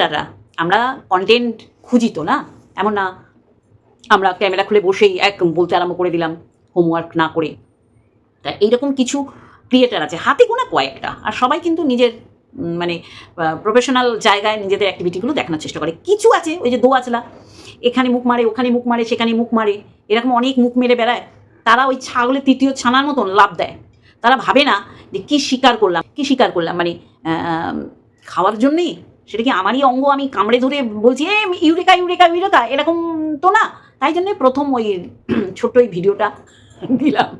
ক্রিয়েটাররা আমরা কন্টেন্ট খুঁজি তো না? এমন না, আমরা ক্যামেরা খুলে বসেই এক বলতে আরম্ভ করে দিলাম হোমওয়ার্ক না করে। তা এইরকম কিছু ক্রিয়েটার আছে, হাতে গোনা কয়েকটা, আর সবাই কিন্তু নিজের মানে প্রফেশনাল জায়গায় নিজেদের অ্যাক্টিভিটিগুলো দেখানোর চেষ্টা করে। কিছু আছে, ওই যে দোয়াচলা এখানে মুখ মারে, ওখানে মুখ মারে, সেখানে মুখ মারে, এরকম অনেক মুখ মেরে বেড়ায়। তারা ওই ছাগলের তৃতীয় ছানার মতন লাভ দেয়। তারা ভাবে না যে কী শিকার করলাম, কী শিকার করলাম মানে খাওয়ার জন্যেই সেটা কি আমারই অঙ্গ? আমি কামড়ে ধরে বলছি এ ইউরেকা ইউরেকা ইউরেকা। এরকম তো না। তাই জন্যে প্রথম ওই ছোট্ট ওই ভিডিওটা দিলাম।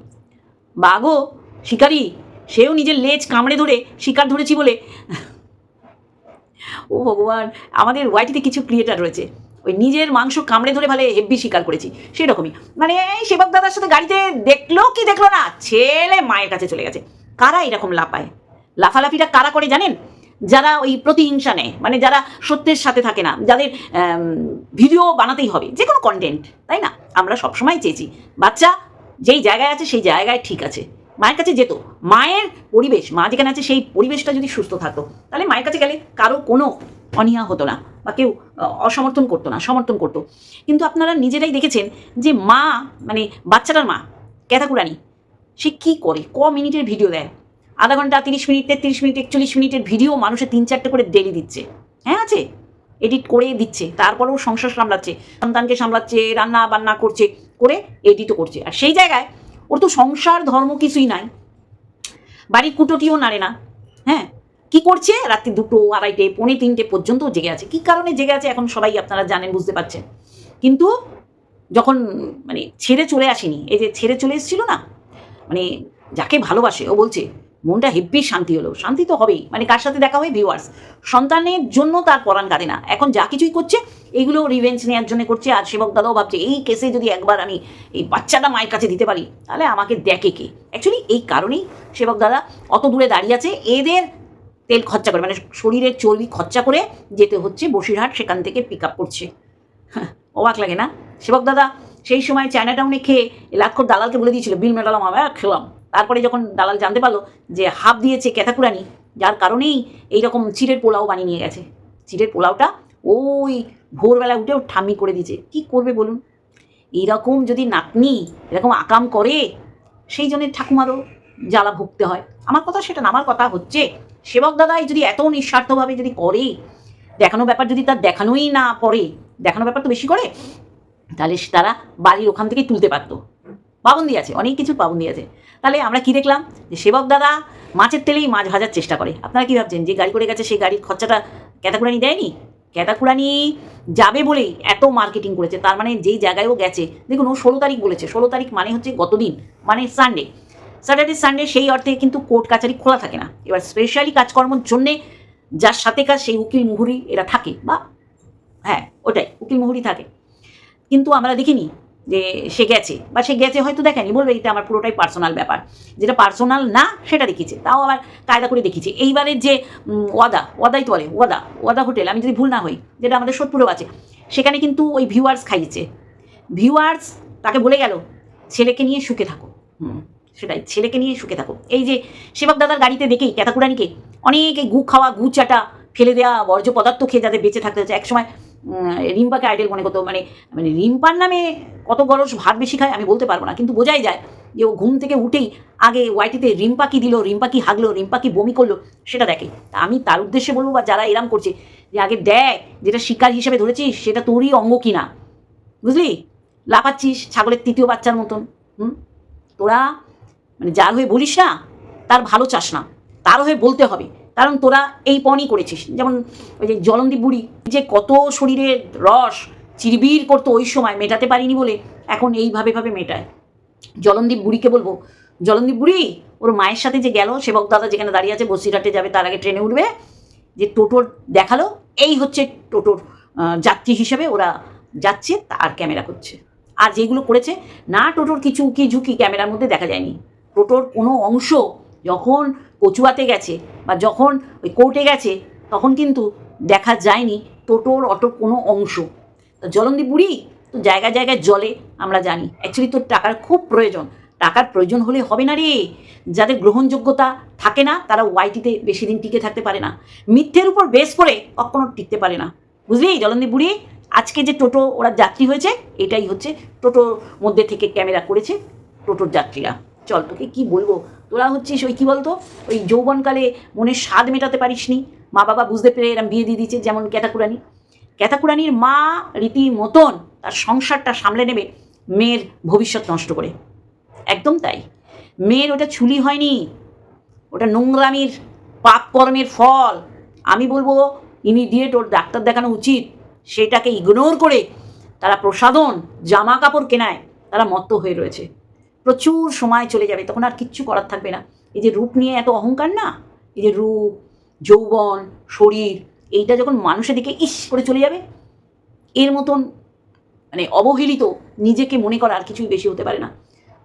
বাঘও শিকারি, সেও নিজের লেজ কামড়ে ধরে শিকার ধরেছি বলে। ও ভগবান, আমাদের ওয়াইটিতে কিছু ক্রিয়েটার রয়েছে। ওই নিজের মাংস কামড়ে ধরে ভালো হেব্বি শিকার করেছি, সেরকমই। মানে এই সেবক দাদার সাথে গাড়িতে দেখল কি দেখল না, ছেলে মায়ের কাছে চলে গেছে। কারা এরকম লাফায়? লাফালাফিটা কারা করে জানেন? যারা ওই প্রতিহিংসা নেয় মানে যারা সত্যের সাথে থাকে না, যাদের ভিডিও বানাতেই হবে যে কোনো কন্টেন্ট তাই না? আমরা সবসময় চেয়েছি, বাচ্চা যেই জায়গায় আছে সেই জায়গায় ঠিক আছে, মায়ের কাছে যেত, মায়ের পরিবেশ, মা যেখানে আছে সেই পরিবেশটা যদি সুস্থ থাকতো, তাহলে মায়ের কাছে গেলে কারও কোনো অনীহা হতো না, বা কেউ অসমর্থন করতো না, সমর্থন করতো, কিন্তু আপনারা নিজেরাই দেখেছেন যে মা মানে বাচ্চাটার মা, ক্যাথাকুরানি, সে কী করে, ক মিনিটের ভিডিও দেয় আধা ঘণ্টা তিরিশ মিনিট, তেত্রিশ মিনিট, একচল্লিশ মিনিটের ভিডিও মানুষের তিন চারটে করে ডেলি দিচ্ছে। হ্যাঁ আছে? এডিট করে দিচ্ছে। তারপরেও সংসার সামলাচ্ছে, সন্তানকে সামলাচ্ছে, রান্না বান্না করছে, করে এডিটও করছে। আর সেই জায়গায় ওর তো সংসার, ধর্ম কিছুই নাই। বাড়ির কুটোটিও নাড়ে না। হ্যাঁ? কি করছে? রাত্রি দুটো, আড়াইটে, পৌনে তিনটে পর্যন্ত জেগে আছে। কি কারণে জেগে আছে এখন সবাই আপনারা জানেন, বুঝতে পারছেন। কিন্তু যখন মানে ছেড়ে চলে আসেনি, এই যে ছেড়ে চলে এসেছিল না মানে যাকে ভালোবাসে, ও বলছে মনটা হেব্বি শান্তি হলো। শান্তি তো হবেই। মানে কার সাথে দেখা হয়? ভিউয়ার্স সন্তানের জন্য তার পরাণ কাঁদে না। এখন যা কিছুই করছে এগুলো রিভেঞ্জ নেওয়ার জন্য করছে। আর সেবক দাদাও ভাবছে এই কেসে যদি একবার আমি এই বাচ্চাটা মায়ের কাছে দিতে পারি তাহলে আমাকে দেখে কে? অ্যাকচুয়ালি এই কারণেই সেবক দাদা অত দূরে দাঁড়িয়ে আছে। এদের তেল খরচা করে মানে শরীরের চর্বি খরচা করে যেতে হচ্ছে বসিরহাট সেখান থেকে পিক আপ করছে। হ্যাঁ, অবাক লাগে না? সেবক দাদা সেই সময় চায়না টাউনে খেয়ে লাক্ষর দালালকে বলে দিয়েছিল বিল মেটালাম আমরা খেলাম। তারপরে যখন দালাল জানতে পারল যে হাফ দিয়েছে ক্যাথাকুরানি, যার কারণেই এইরকম চিড়ের পোলাও বানিয়ে নিয়ে গেছে। চিড়ের পোলাওটা ওই ভোরবেলা উঠে উঠেও ঠাম্মি করে দিয়েছে। কি করবে বলুন? এইরকম যদি নাতনি এরকম আকাম করে, সেই জন্য ঠাকুমারও জ্বালা ভুগতে হয়। আমার কথা সেটা না, আমার কথা হচ্ছে, সেবক দাদাই যদি এত নিঃস্বার্থভাবে যদি করে, দেখানো ব্যাপার যদি তার দেখানোই না পড়ে, দেখানো ব্যাপার তো বেশি করে, তাহলে তারা বাড়ির ওখান থেকেই তুলতে পারতো। পাবন্দি আছে, অনেক কিছু পাবন্দি আছে। তাহলে আমরা কি দেখলাম? যে সেবক দাদা মাছের তেলেই মাছ ভাজার চেষ্টা করে। আপনারা কি ভাবছেন? যে গাড়ি করে গেছে সেই গাড়ির খরচাটা ক্যাতাকুরানি দেয়নি? ক্যাতাকুরানি যাবে বলেই এত মার্কেটিং করেছে। তার মানে যেই জায়গায় ও গেছে, দেখুন ও ষোলো তারিখ বলেছে। ষোলো তারিখ মানে হচ্ছে গতদিন মানে সানডে স্যাটারডে সানডে সেই অর্থে কিন্তু কোর্ট কাছারি খোলা থাকে না। এবার স্পেশালি কাজকর্মর জন্যে যার সাথে কাজ সেই উকিল মুহুরি এরা থাকে, বা হ্যাঁ ওটাই, উকিল মুহুরি থাকে। কিন্তু আমরা দেখিনি যে সে গেছে বা সে গেছে হয়তো দেখেনি, বলবে এটা আমার পুরোটাই পার্সোনাল ব্যাপার। যেটা পার্সোনাল না, সেটা দেখিয়েছে। তাও আবার কায়দা করে দেখিয়েছে। এইবারের যে ওয়াদা, ওয়াদাই তো বলে, ওয়াদা ওয়াদা হোটেল, আমি যদি ভুল না হই, যেটা আমাদের সোদপুরেও আছে, সেখানে কিন্তু ওই ভিউয়ার্স খাইয়েছে। ভিউয়ার্স তাকে বলে গেল, ছেলেকে নিয়ে সুখে থাকো। হুম, সেটাই, ছেলেকে নিয়ে সুখে থাকো। এই যে সেবক দাদার গাড়িতে দেখেই ক্যাতাকুরানিকে অনেক এই গু খাওয়া, গু চাটা ফেলে দেওয়া বর্জ্য পদার্থ খেয়ে যাদের বেঁচে থাকতে হচ্ছে, একসময় রিম্পাকে আইডেল মনে করতো মানে মানে রিম্পার নামে কত গরস ভাত বেশি খায় আমি বলতে পারব না, কিন্তু বোঝাই যায় যে ও ঘুম থেকে উঠেই আগে ওয়াইটিতে রিম্পা কি দিল, রিম্পা কি হাগলো, রিম্পা কি বমি করল, সেটা দেখে। তা আমি তার উদ্দেশ্যে বলব, বা যারা এরাম করছে, যে আগে দেয় যেটা শিকার হিসেবে ধরেছিস, সেটা তোরই অঙ্গ কিনা। বুঝলি? লাফাচ্ছিস ছাগলের তৃতীয় বাচ্চার মতন, হুম? তোরা মানে যার হয়ে বলিস না, তার ভালো চাস না, তার হয়ে বলতে হবে। কারণ তোরা এই পণই করেছিস। যেমন ওই যে জলন্দীপ বুড়ি, যে কত শরীরের রস, চিরবির করতো ওই সময়, মেটাতে পারিনি বলে এখন এইভাবে ভাবে মেটায়। জলন্দীপ বুড়িকে বলব জলন্দীপ বুড়ি, ওর মায়ের সাথে যে গেল, সেবক দাদা যেখানে দাঁড়িয়ে আছে, বসিরহাটে যাবে, তার আগে ট্রেনে উঠবে, যে টোটোর দেখাল, এই হচ্ছে টোটোর যাত্রী হিসেবে ওরা যাচ্ছে আর ক্যামেরা করছে। আর যেগুলো করেছে, না টোটোর কিছু উকি ঝুঁকি ক্যামেরার মধ্যে দেখা যায়নি। টোটোর কোনো অংশ যখন কচুয়াতে গেছে বা যখন ওই কোর্টে গেছে, তখন কিন্তু দেখা যায়নি টোটোর অটোর কোনো অংশ। তো জলন্দীপ বুড়ি তো জায়গায় জায়গায় জলে, আমরা জানি। অ্যাকচুয়ালি তোর টাকার খুব প্রয়োজন। টাকার প্রয়োজন হলে হবে না রে। যাদের গ্রহণযোগ্যতা থাকে না, তারা ওয়াইটিতে বেশি দিন টিকে থাকতে পারে না। মিথ্যের উপর বেশ করে কখনো টিকতে পারে না। বুঝলি জলন্দি বুড়ি? আজকে যে টোটো ওরা যাত্রী হয়েছে, এটাই হচ্ছে টোটোর মধ্যে থেকে ক্যামেরা করেছে টোটোর যাত্রীরা। চল, তোকে কি বলব? তোরা হচ্ছিস ওই কি বলতো? ওই যৌবনকালে মনের স্বাদ মেটাতে পারিস নি মা বাবা বুঝতে পেরে এরম বিয়ে দিয়ে দিচ্ছে যেমন ক্যাতাকুরানি। ক্যাতাকুরানির মা রীতি মতন তার সংসারটা সামলে নেবে, মেয়ের ভবিষ্যৎ নষ্ট করে। একদম তাই। মেয়ের ওটা ছুলি হয়নি। ওটা নোংরামির পাপ কর্মের ফল। আমি বলব ইমিডিয়েট ওর ডাক্তার দেখানো উচিত। সেটাকে ইগনোর করে তারা প্রসাধন জামা কাপড় কেনায়, তারা মত্ত হয়ে রয়েছে। প্রচুর সময় চলে যাবে, তখন আর কিচ্ছু করার থাকবে না। এই যে রূপ নিয়ে এত অহংকার না? এই যে রূপ, যৌবন, শরীর, এইটা যখন মানুষের দিকে ইস করে চলে যাবে, এর মতন মানে অবহেলিত নিজেকে মনে করা আর কিছুই বেশি হতে পারে না।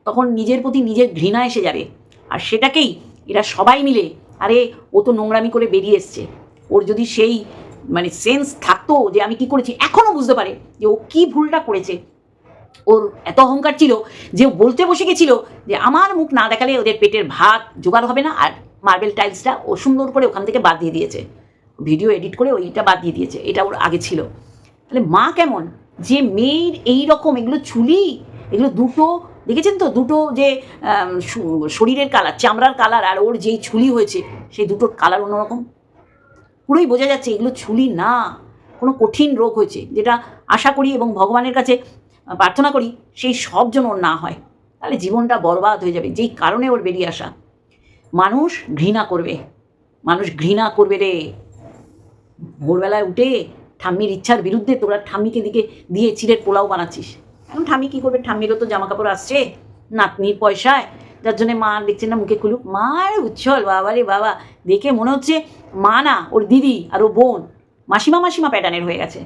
তখন নিজের প্রতি নিজের ঘৃণা এসে যাবে। আর সেটাকেই এরা সবাই মিলে, আরে ও তো নোংরামি করে বেরিয়ে এসছে। ওর যদি সেই মানে সেন্স থাকতো যে আমি কি করেছি এখনও বুঝতে পারে যে ও কি ভুলটা করেছে। ওর এত অহংকার ছিল যে বলতে বসে গেছিল যে আমার মুখ না দেখালে ওদের পেটের ভাত জোগাড় হবে না আর মার্বেল টাইলসটা ও সুন্দর করে ওখান থেকে বাদ দিয়ে দিয়েছে। ভিডিও এডিট করে ওইটা বাদ দিয়ে দিয়েছে, এটা ওর আগে ছিল। তাহলে মা কেমন? যে মেয়ের এই রকম এগুলো চুলি, এগুলো দুটো, দেখেছেন তো? দুটো যে শরীরের কালার চামড়ার কালার আর ওর যেই ছুলি হয়েছে, সেই দুটোর কালার অন্যরকম। পুরোই বোঝা যাচ্ছে এগুলো ছুলি না, কোনো কঠিন রোগ হয়েছে, যেটা আশা করি এবং ভগবানের কাছে প্রার্থনা করি সেই সব যেন ওর না হয়। তাহলে জীবনটা বরবাদ হয়ে যাবে। যেই কারণে ওর বেরিয়ে আসা। মানুষ ঘৃণা করবে। মানুষ ঘৃণা করবে রে। ভোরবেলায় উঠে ঠাম্মির ইচ্ছার বিরুদ্ধে তোরা ঠাম্মিকে দিকে দিয়ে চিড়ের পোলাও বানাচ্ছিস। এখন ঠাম্মি কী করবে? ঠাম্মিরও তো জামা কাপড় আসছে, নাতনির পয়সায়। যার জন্য মা দেখছেন না, মুখে খুলুক মা উচ্ছল, বাবা রে বাবা। দেখে মনে হচ্ছে মা না, ওর দিদি আর ও বোন। মাসিমা মাসিমা প্যাটার্নের হয়ে গেছে।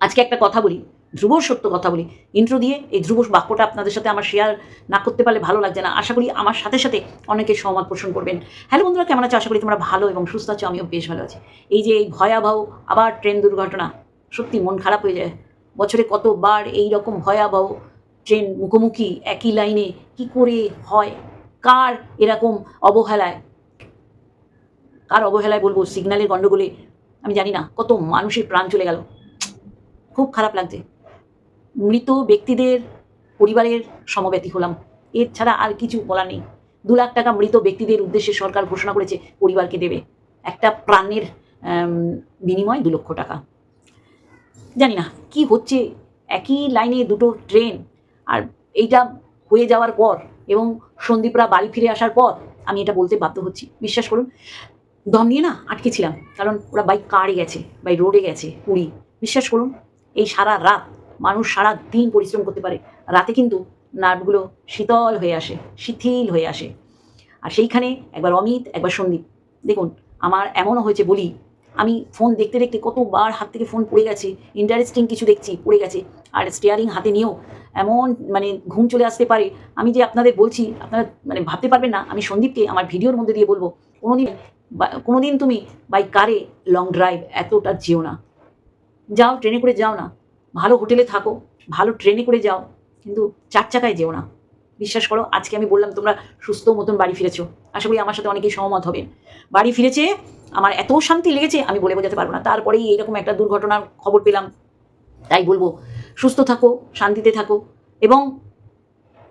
আজকে একটা কথা বলি। ধ্রুবর সত্য কথা বলি। ইন্ট্রো দিয়ে এই ধ্রুব বাক্যটা আপনাদের সাথে আমার শেয়ার না করতে পারলে ভালো লাগছে না। আশা করি আমার সাথে সাথে অনেকে সহমত পোষণ করবেন। হ্যালো বন্ধুরা, কেমন আছো? আশা করি তোমরা ভালো এবং সুস্থ আছো, আমিও বেশ ভালো আছি। এই যে এই ভয়াবহ আবার ট্রেন দুর্ঘটনা, সত্যি মন খারাপ হয়ে যায়। বছরে কতবার এই রকম ভয়াবহ ট্রেন মুখোমুখি একই লাইনে কি করে হয়? কার এরকম অবহেলায়? কার অবহেলায় বলব? সিগন্যালের গণ্ডগোলে আমি জানি না। কত মানুষের প্রাণ চলে গেল। খুব খারাপ লাগছে। মৃত ব্যক্তিদের পরিবারের সমব্যতি হলাম। এর ছাড়া আর কিছু বলা নেই। দু লাখ টাকা মৃত ব্যক্তিদের উদ্দেশ্যে সরকার ঘোষণা করেছে, পরিবারকে দেবে। একটা প্রাণের বিনিময় দু লক্ষ টাকা। জানি না, কি হচ্ছে? একই লাইনে দুটো ট্রেন। আর এইটা হয়ে যাওয়ার পর এবং সন্দীপরা বাড়ি ফিরে আসার পর আমি এটা বলতে বাধ্য হচ্ছি। বিশ্বাস করুন, দম নিয়ে না আটকেছিলাম কারণ ওরা বাই কারে গেছে বাই রোডে গেছে, পুরী। বিশ্বাস করুন, এই সারা রাত মানুষ সারা দিন পরিশ্রম করতে পারে। রাতে কিন্তু নার্ভগুলো শীতল হয়ে আসে, শিথিল হয়ে আসে। আর সেইখানে একবার অমিত, একবার সন্দীপ। দেখুন, আমার এমনও হয়েছে বলি, আমি ফোন দেখতে দেখতে কতবার হাত থেকে ফোন পড়ে গেছে ইন্টারেস্টিং কিছু দেখছি, পড়ে গেছে। আর স্টিয়ারিং হাতে নিয়েও এমন মানে ঘুম চলে আসতে পারে। আমি যে আপনাদের বলছি, আপনারা মানে ভাবতে পারবেন না, আমি সন্দীপকে আমার ভিডিওর মধ্যে দিয়ে বলব, কোনোদিন কোনোদিন তুমি বাই কারে লং ড্রাইভ এতটা যেও না। যাও, ট্রেনে করে যাও না। ভালো হোটেলে থাকো, ভালো ট্রেনে করে যাও, কিন্তু চার চাকায় যেও না। বিশ্বাস করো, আজকে আমি বললাম, তোমরা সুস্থ মতন বাড়ি ফিরেছো। আশা করি আমার সাথে অনেকেই সহমত হবেন। বাড়ি ফিরেছে, আমার এত শান্তি লেগেছে, আমি বলে বোঝাতে পারব না। তারপরেই এইরকম একটা দুর্ঘটনার খবর পেলাম। তাই বলব, সুস্থ থাকো, শান্তিতে থাকো, এবং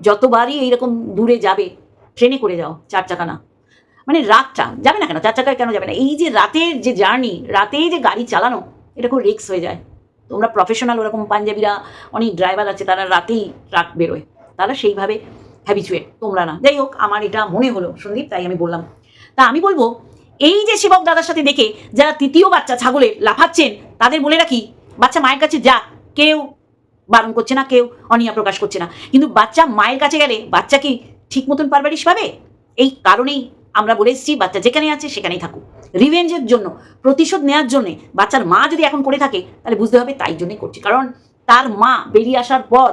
যতবারই এইরকম দূরে যাবে ট্রেনে করে যাও, চার চাকা না। মানে রাতটা, যাবে না কেন? চার চাকায় কেন যাবে না? এই যে রাতের যে জার্নি রাতে যে গাড়ি চালানো, এটা খুব রিক্স হয়ে যায়। তোমরা প্রফেশনাল ওরকম পাঞ্জাবিরা, অনেক ড্রাইভার আছে, তারা রাতেই ট্রাক বেরোয়। তারা সেইভাবে হ্যাবিচুয়েট তোমরা না। যাই হোক, আমার এটা মনে হলো, সন্দীপ, তাই আমি বললাম। তা আমি বলব, এই যে সেবক দাদার সাথে দেখে যারা তৃতীয় বাচ্চা ছাগলের লাফাচ্ছেন, তাদের বলে রাখি, বাচ্চা মায়ের কাছে যা কেউ বারণ করছে না, কেউ অনিয়া প্রকাশ করছে না। কিন্তু বাচ্চা মায়ের কাছে গেলে বাচ্চা কি ঠিক মতন পারবারিশ পাবে? এই কারণেই আমরা বলে এসেছি, বাচ্চা যেখানে আছে সেখানেই থাকুক। রিভেঞ্জের জন্য, প্রতিশোধ নেওয়ার জন্যে বাচ্চার মা যদি এখন করে থাকে, তাহলে বুঝতে হবে তাই জন্যই করছে। কারণ তার মা বেরিয়ে আসার পর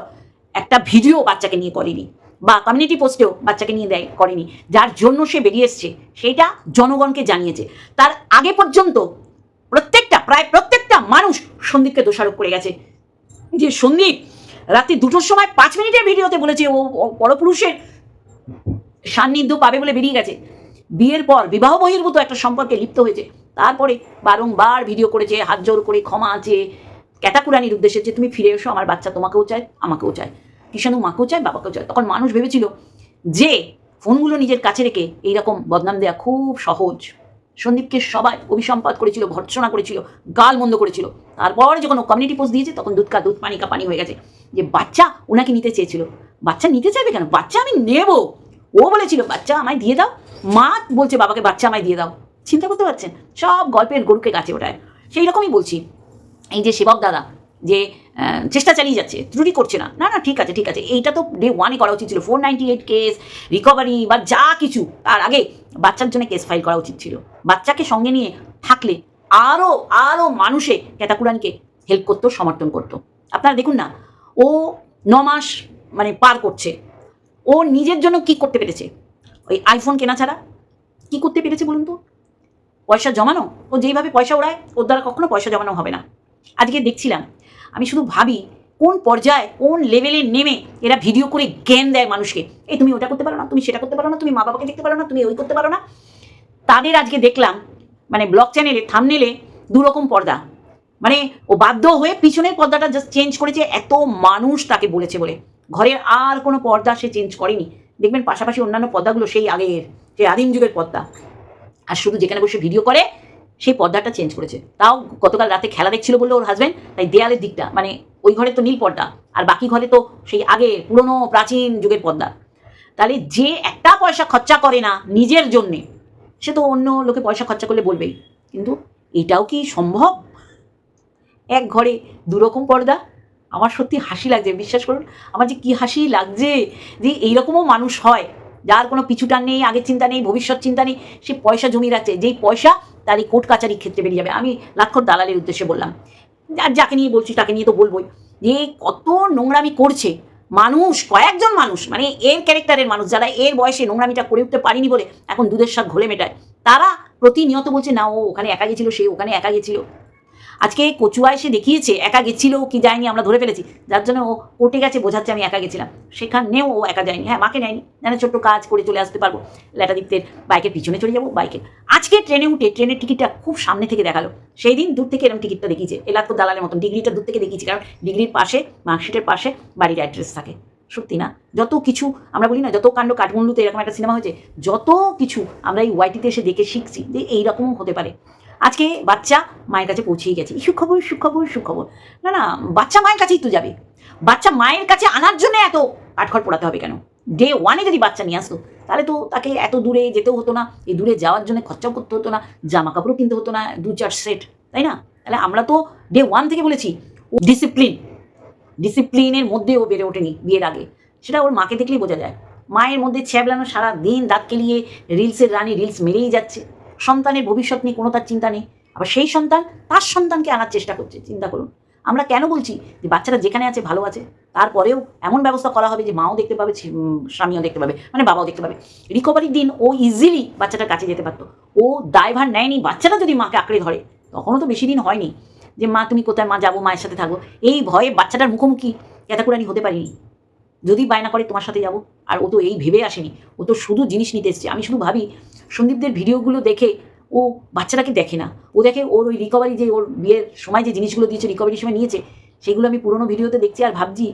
একটা ভিডিও বাচ্চাকে নিয়ে করেনি বা কমিউনিটি পোস্টেও বাচ্চাকে নিয়ে দেয়, করেনি। যার জন্য সে বেরিয়ে এসছে সেইটা জনগণকে জানিয়েছে। তার আগে পর্যন্ত প্রত্যেকটা, প্রায় প্রত্যেকটা মানুষ সন্দীপকে দোষারোপ করে গেছে। যে সন্দীপ রাত্রি দুটোর সময় পাঁচ মিনিটের ভিডিওতে বলেছে ও পরপুরুষের সান্নিধ্য পাবে বলে বেরিয়ে গেছে। বিয়ের পর বিবাহ বহির্ভূত একটা সম্পর্কে লিপ্ত হয়েছে। তারপরে বারংবার ভিডিও করেছে, হাত জোর করে ক্ষমা আছে। ক্যাটাকুরানির উদ্দেশ্যে যে তুমি ফিরে এসো, আমার বাচ্চা তোমাকেও চায়, আমাকেও চায়। কিষাণু মাকেও চায়, বাবাকেও চায়। তখন মানুষ ভেবেছিল যে ফোনগুলো নিজের কাছে রেখে এইরকম বদনাম দেওয়া খুব সহজ। সন্দীপকে সবাই অভিসম্পাদ করেছিল, ভর্ৎসনা করেছিল, গাল মন্দ করেছিল। তারপর যখন ও কমিউনিটি পোস্ট দিয়েছে, তখন দুধ কা দুধ পানি কা পানি হয়ে গেছে। যে বাচ্চা ওনাকে নিতে চেয়েছিল। বাচ্চা নিতে চাইবে কেন? বাচ্চা আমি নেব। ও বলেছিল, বাচ্চা আমায় দিয়ে দাও। মা বলছে, বাবাকে বাচ্চা আমায় দিয়ে দাও। চিন্তা করতে পারছেন? সব গল্পের গরুকে গাছে ওঠায়। সেই রকমই বলছি। এই যে সেবক দাদা, যে চেষ্টা চালিয়ে যাচ্ছে, ত্রুটি করছে না। না না, ঠিক আছে ঠিক আছে। এইটা তো ডে ওয়ানে করা উচিত ছিল। Four ninety eight case recovery বা যা কিছু। তার আগে বাচ্চার জন্য কেস ফাইল করা উচিত ছিল। বাচ্চাকে সঙ্গে নিয়ে থাকলে আরও আরও মানুষে ক্যাটাকুরানকে হেল্প করতো, সমর্থন করতো। আপনারা দেখুন না, ও ন মাস মানে পার করছে। ও নিজের জন্য কি করতে পেরেছে? ওই আইফোন কেনা ছাড়া কি করতে পেরেছে বলুন তো? পয়সা জমানো? ও যেইভাবে পয়সা ওড়ায় ওর দ্বারা কখনো পয়সা জমানো হবে না। আজকে দেখছিলাম, আমি শুধু ভাবি কোন পর্যায়ে, কোন লেভেলে নেমে এরা ভিডিও করে জ্ঞান দেয় মানুষকে। এই তুমি ওটা করতে পারো না, তুমি সেটা করতে পারো না, তুমি মা বাবাকে দেখতে পারো না, তুমি ওই করতে পারো না। তাদের আজকে দেখলাম মানে ব্লগ চ্যানেলে থামনেলে দু রকম পর্দা। মানে ও বাধ্য হয়ে পিছনের পর্দাটা জাস্ট চেঞ্জ করেছে, এত মানুষ তাকে বলেছে বলে। ঘরের আর কোনো পর্দা সে চেঞ্জ করেনি। দেখবেন পাশাপাশি অন্যান্য পর্দাগুলো সেই আগের সেই আদিম যুগের পর্দা। আর শুধু যেখানে বসে ভিডিও করে, সেই পর্দাটা চেঞ্জ করেছে। তাও গতকাল রাতে খেলা দেখছিল বলল ওর হাজব্যান্ড তাই দেয়ালের দিকটা মানে ওই ঘরে তো নীল পর্দা, আর বাকি ঘরে তো সেই আগে পুরনো, প্রাচীন যুগের পর্দা। তাহলে যে একটা পয়সা খরচা করে না নিজের জন্যে, সে তো অন্য লোকে পয়সা খরচা করলে বলবেই। কিন্তু এটাও কি সম্ভব? এক ঘরে দুরকম পর্দা আমার সত্যি হাসি লাগছে। বিশ্বাস করুন, আমার যে কি হাসি লাগছে যে এইরকমও মানুষ হয়, যার কোনো পিছুটান নেই, আগের চিন্তা নেই, ভবিষ্যৎ চিন্তা নেই, সে পয়সা জমিয়ে রাখছে। যেই পয়সা তার এই কোর্ট কাচারির ক্ষেত্রে বেরিয়ে যাবে। আমি লাক্ষর দালালের উদ্দেশ্যে বললাম। আর যাকে নিয়ে বলছি তাকে নিয়ে তো বলবোই। যে কত নোংরামি করছে মানুষ, কয়েকজন মানুষ মানে এর ক্যারেক্টারের মানুষ, যারা এর বয়সে নোংরামিটা করে উঠতে পারিনি বলে এখন দুধের স্বাদ ঘোলে মেটায়, তারা প্রতিনিয়ত বলছে, না, ও ওখানে একা গেছিল, সে ওখানে একা গেছিল। আজকে কচুয়া এসে দেখিয়েছে, একা গেছিল কি যায়নি আমরা ধরে ফেলেছি। যার জন্য ও কোর্টে গেছে, বোঝাচ্ছে আমি একা গেছিলাম। সেখানেও ও একা যায়নি। হ্যাঁ মাকে নেয়নি। জানে ছোট্ট কাজ করে চলে আসতে পারব। ল্যাটাদীপ্তের বাইকের পিছনে চলে যাব, বাইকে। আজকে ট্রেনে উঠে ট্রেনের টিকিটটা খুব সামনে থেকে দেখাল। সেই দিন দূর থেকে এরকম টিকিটটা দেখিয়েছে। এলাক দালালের মতন। ডিগ্রিটা দূর থেকে দেখিয়েছে। কারণ ডিগ্রির পাশে, মার্কশিটের পাশে বাড়ির অ্যাড্রেস থাকে। সত্যি না? যত কিছু আমরা বলি না, যত কাণ্ড কাঠমুন্ডুতে এরকম একটা সিনেমা হয়েছে, যত কিছু আমরা এই ওয়াইটিতে এসে দেখে শিখছি যে এইরকমও হতে পারে। আজকে বাচ্চা মায়ের কাছে পৌঁছেই গেছে। সুখবর সুখবর সুখবর। না না, বাচ্চা মায়ের কাছেই তো যাবে। বাচ্চা মায়ের কাছে আনার জন্য এত কাঠখড় পোড়াতে হবে কেন? ডে ওয়ানে যদি বাচ্চা নিয়ে আসতো, তাহলে তো তাকে এত দূরে যেতেও হতো না, এই দূরে যাওয়ার জন্য খরচাও করতে হতো না জামা কাপড়ও কিনতে হতো না, দু চার সেট, তাই না? তাহলে আমরা তো ডে ওয়ান থেকে বলেছি, ও ডিসিপ্লিন ডিসিপ্লিনের মধ্যে ও বেড়ে ওঠেনি বিয়ের আগে। সেটা ওর মাকে দেখলেই বোঝা যায়। মায়ের মধ্যে ছ্যাবলানো সারা দিন দাঁত কেলিয়ে রিলসের রানী রিলস মেরেই যাচ্ছে। সন্তানের ভবিষ্যৎ নিয়ে কোনো তার চিন্তা নেই। আবার সেই সন্তান তার সন্তানকে আনার চেষ্টা করছে, চিন্তা করুন। আমরা কেন বলছি যে বাচ্চারা যেখানে আছে ভালো আছে, তারপরেও এমন ব্যবস্থা করা হবে যে মাও দেখতে পাবে স্বামীও দেখতে পাবে মানে বাবাও দেখতে পাবে। রিকভারির দিন ও ইজিলি বাচ্চাটার কাছে যেতে পারতো। ও দায়ভার নেয়নি, বাচ্চাটা যদি মাকে আঁকড়ে ধরে, তখনও তো বেশি দিন হয়নি যে মা, তুমি কোথায়? মা, যাব, মায়ের সাথে থাকব। এই ভয়ে বাচ্চাটার মুখোমুখি ক্যাতাকুরানি হতে পারিনি। যদি বায়না করে তোমার সাথে যাব, আর ও তো এই ভেবে আসেনি, ও তো শুধু জিনিস নিতে এসছে। আমি শুধু ভাবি সন্দীপদের ভিডিওগুলো দেখে ও বাচ্চাটাকে দেখে না। ও দেখে ওর ওই রিকভারি যে ওর বিয়ের সময় যে জিনিসগুলো দিয়েছে রিকভারির সময় নিয়েছে, সেগুলো আমি পুরোনো ভিডিওতে দেখছি আর ভাবছি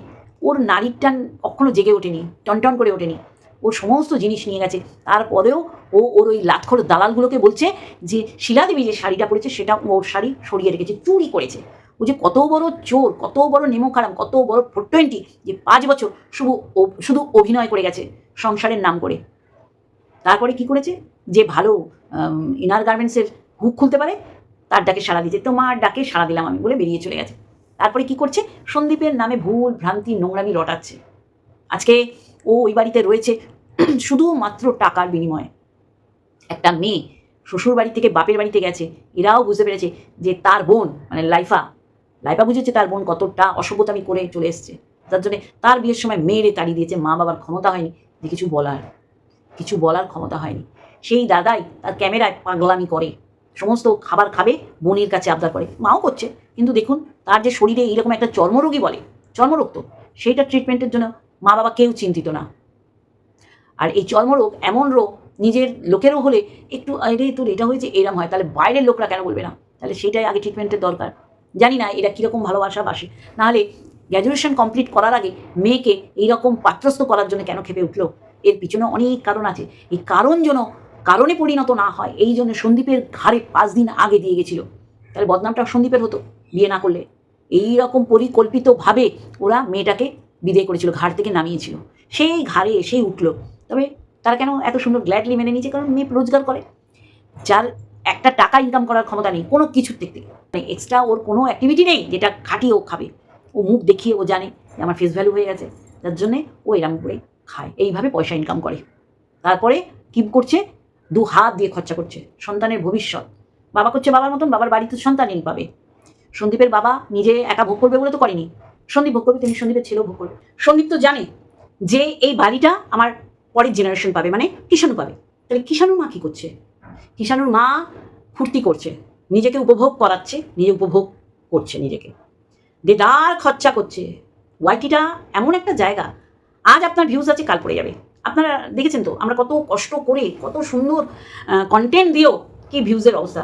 ওর নারীর টান কখনো জেগে ওঠেনি, টনটন করে ওঠেনি। ও সমস্ত জিনিস নিয়ে গেছে। তারপরেও ও ওর ওই লাক্ষর দালালগুলোকে বলছে যে শিলাদেবী যে শাড়িটা পরেছে, সেটা ওর শাড়ি সরিয়ে রেখেছে, চুরি করেছে। ও যে কত বড় চোর, কত বড় নেমো খারাপ, কত বড় ফোর টোয়েন্টি, যে পাঁচ বছর শুধু শুধু অভিনয় করে গেছে সংসারের নাম করে। তারপরে কি করেছে? যে ভালো ইনার গার্মেন্টসের হুক খুলতে পারে, তার ডাকে সাড়া দিতে তোমার ডাকে সাড়া দিলাম আমি বলে বেরিয়ে চলে গেছে। তারপরে কি করছে? সন্দীপের নামে ভুল ভ্রান্তি নোংরামি রটাচ্ছে। আজকে ও ওই বাড়িতে রয়েছে শুধুমাত্র টাকার বিনিময়ে। একটা মেয়ে শ্বশুর বাড়ি থেকে বাপের বাড়িতে গেছে। এরাও বুঝতে পেরেছে যে তার বোন মানে লাইফা লাইফা বুঝেছে তার বোন কতটা অসভ্যতামি করে চলে এসছে। যার জন্য তার বিয়ের সময় মেয়েরে তাড়িয়ে দিয়েছে। মা বাবার ক্ষমতা হয়নি যে কিছু বলার। কিছু বলার ক্ষমতা হয়নি। সেই দাদাই তার ক্যামেরায় পাগলামি করে। সমস্ত খাবার খাবে, বোনের কাছে আবদার করে। মাও করছে, কিন্তু দেখুন তার যে শরীরে এইরকম একটা চর্মরোগী বলে। চর্মরোগ তো। সেইটা ট্রিটমেন্টের জন্য মা বাবা কেউ চিন্তিত না। আর এই চর্মরোগ এমন রোগ, নিজের লোকেরও হলে একটু আরে তোর এটা হয়েছে, এরম হয়। তাহলে বাইরের লোকরা কেন বলবে না? তাহলে সেটাই আগে ট্রিটমেন্টের দরকার। জানি না এরা কীরকম ভালোবাসা বাসে। নাহলে গ্র্যাজুয়েশন কমপ্লিট করার আগে মেয়েকে এইরকম পাত্রস্থ করার জন্য কেন খেপে উঠল? এর পিছনে অনেক কারণ আছে। এই কারণ যেন কারণে পরিণত না হয়, এই জন্য সন্দীপের ঘাড়ে পাঁচ দিন আগে দিয়ে গেছিল। তাহলে বদনামটা সন্দীপের হতো, বিয়ে না করলে। এই রকম পরিকল্পিতভাবে ওরা মেয়েটাকে বিদায় করেছিল, ঘাড় থেকে নামিয়েছিল। সেই ঘাড়ে এসেই উঠল। তবে তারা কেন এত সুন্দর গ্ল্যাডলি মেনে নিয়েছে? কারণ মেয়ে রোজগার করে। যার একটা টাকা ইনকাম করার ক্ষমতা নেই, কোনো কিছুর দিক থেকে। মানে এক্সট্রা ওর কোনো অ্যাক্টিভিটি নেই, যেটা খাটিয়ে ও খাবে। ও মুখ দেখিয়ে ও জানে যে আমার ফেস ভ্যালু হয়ে গেছে। যার জন্যে ও এরম করে খায়। এইভাবে পয়সা ইনকাম করে। তারপরে কি করছে, দু হাত দিয়ে খরচা করছে। সন্তানের ভবিষ্যৎ। বাবা করছে বাবার মতন, বাবার বাড়িতে সন্তানই পাবে। সন্দীপের বাবা নিজে একা ভোগ করবে বলে তো করেনি। সন্দীপ ভোগ করবে তিনি সন্দীপের ছেলেও ভোগ করবে। সন্দীপ তো জানে যে এই বাড়িটা আমার পরের জেনারেশন পাবে মানে কিষাণু পাবে। তাহলে কিষাণুর মা কী করছে? কিষাণুর মা ফুর্তি করছে। নিজেকে উপভোগ করাচ্ছে, নিজে উপভোগ করছে নিজেকে। দেদার খরচা করছে। ওয়াইটিটা এমন একটা জায়গা আজ আপনার ভিউজ আছে, কাল পড়ে যাবে। আপনারা দেখেছেন তো, আমরা কত কষ্ট করে, কত সুন্দর কন্টেন্ট দিয়েও কি ভিউজের অবস্থা।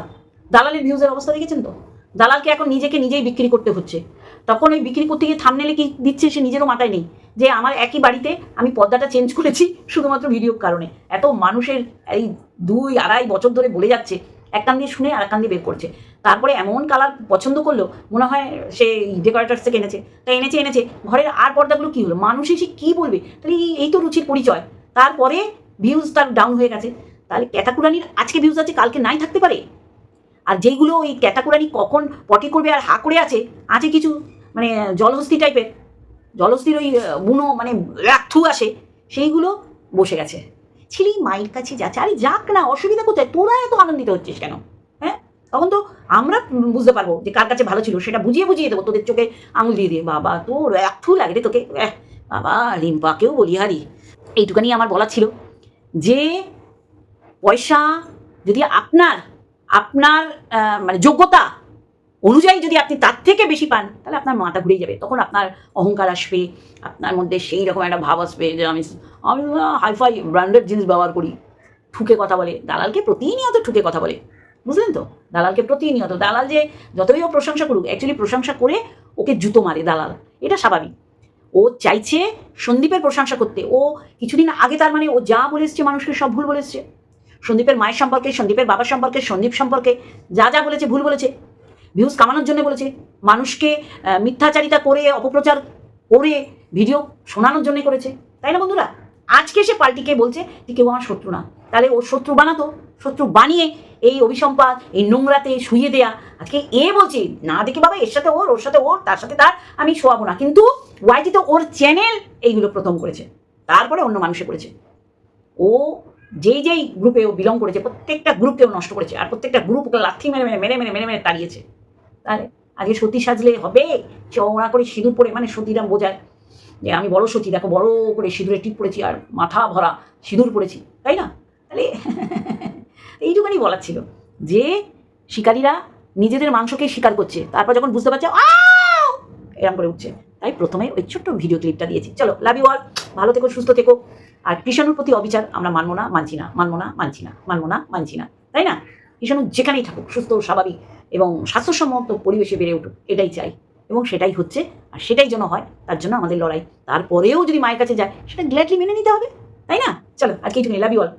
দালালের ভিউজের অবস্থা দেখেছেন তো? দালালকে এখন নিজেকে নিজেই বিক্রি করতে হচ্ছে। তখন ওই বিক্রি করতে গিয়ে থামনেলে কি দিচ্ছে সে নিজেরও মাথায় নেই, যে আমার একই বাড়িতে আমি পর্দাটা চেঞ্জ করেছি শুধুমাত্র ভিডিওর কারণে। এত মানুষের এই দুই আড়াই বছর ধরে বলে যাচ্ছে এক কান দিয়ে শুনে আর এক কান দিয়ে বের করছে। তারপরে এমন কালার পছন্দ করল, মনে হয় সে ডেকোরেটার্স থেকে এনেছে। তা এনেছে এনেছে, ঘরের আর পর্দাগুলো কী হলো? মানুষ এসে কী বলবে? তাহলে এই- তো রুচির পরিচয়। তারপরে ভিউজ তার ডাউন হয়ে গেছে। তাহলে ক্যাটাকুরানির আজকে ভিউজ আছে, কালকে নাই থাকতে পারে? আর যেইগুলো ওই ক্যাটাকুরানি কখন পটি করবে আর হা করে আছে আছে কিছু? মানে জলহস্তি টাইপের জলহস্তির ওই বুনো মানে রাথু আসে, সেইগুলো বসে গেছে। ছিলি মায়ের কাছে যাচ্ছে আরে যাক না, অসুবিধা কোথায়? তোরা এত আনন্দিত হচ্ছিস কেন? হ্যাঁ? তখন তো আমরা বুঝতে পারব যে কার কাছে ভালো ছিল, সেটা বুঝিয়ে বুঝিয়ে দেবো, তোদের চোখে আঙুল দিয়ে দিয়ে। বাবা, তোর একটু লাগে রে তোকে। বাবা, রিম্পাকেও বলি হারি। এইটুখানি আমার বলা ছিল যে, পয়সা যদি আপনার আপনার মানে যোগ্যতা অনুযায়ী যদি আপনি তার থেকে বেশি পান, তাহলে আপনার মাথা ঘুরে যাবে। তখন আপনার অহংকার আসবে, আপনার মধ্যে সেই রকম একটা ভাব আসবে যে আমি আমি হাইফাই ব্র্যান্ডেড জিনিস ব্যবহার করি। ঠুকে কথা বলে। দালালকে প্রতিনিয়ত ঠুকে কথা বলে। বুঝলেন তো? দালালকে প্রতিনিয়ত। দালাল যে যতই ও প্রশংসা করুক অ্যাকচুয়ালি প্রশংসা করে ওকে জুতো মারে দালাল। এটা স্বাভাবিক। ও চাইছে সন্দীপের প্রশংসা করতে। ও কিছুদিন আগে তার মানে ও যা বলে এসছে, মানুষকে সব ভুল বলে এসছে। সন্দীপের মায়ের সম্পর্কে, সন্দীপের বাবার সম্পর্কে, সন্দীপ সম্পর্কে যা যা বলেছে, ভুল বলেছে। ভিউজ কামানোর জন্য বলেছে। মানুষকে মিথ্যাচারিতা করে, অপপ্রচার করে ভিডিও শোনানোর জন্য করেছে। তাই না বন্ধুরা? আজকে সে পাল্টিকে বলছে যে কেউ আমার শত্রু না। তাহলে ওর শত্রু বানাতো, শত্রু বানিয়ে এই অভিসম্পাদ এই নোংরাতে শুয়ে দেয়া। আজকে এ বলছে, না দেখি বাবা, এর সাথে ওর ওর সাথে ওর, তার সাথে তার, আমি শোয়াবো না। কিন্তু ওয়াইটিতে ওর চ্যানেল এইগুলো প্রথম করেছে। তারপরে অন্য মানুষে করেছে। ও যেই যেই গ্রুপে ও বিলং করেছে, প্রত্যেকটা গ্রুপকে ও নষ্ট করেছে। আর প্রত্যেকটা গ্রুপ ওকে লাথি মেরে মেরে মেরে মেরে মেরে মেরে তাড়িয়েছে। তাহলে আজকে সতী সাজলে হবে চওড়া করে সিঁদুর পরে মানে সতীরাম বোঝায় যে আমি বড় সতী, দেখো বড় করে সিঁদুরে টিপ পড়েছি আর মাথা ভরা সিঁদুর পড়েছি, তাই না? তাহলে এইটুখানি বলার ছিল। যে শিকারীরা নিজেদের মাংসকে শিকার করছে, তারপর যখন বুঝতে পারছে! এরম করে উঠছে। তাই প্রথমে ওই ছোট্ট ভিডিও ক্লিপটা দিয়েছি। চলো লাভ ইউ অল ভালো থেকো, সুস্থ থেকো। আর কৃষাণুর প্রতি অবিচার আমরা মানবো না, মানছি না, মানবো না, মানছি না, মানবো না, মানছি না, তাই না? কৃষাণু যেখানেই থাকুক, সুস্থ স্বাভাবিক। এবং স্বাস্থ্যসম্মত পরিবেশে বেড়ে উঠুক, এটাই চাই। এবং সেটাই হচ্ছে, আর সেটাই যেন হয়, তার জন্য আমাদের লড়াই। তারপরেও যদি মায়ের কাছে যায়, সেটা গ্ল্যাডলি মেনে নিতে হবে, তাই না? চলো আর কিছু নেই লাভ ইউ অল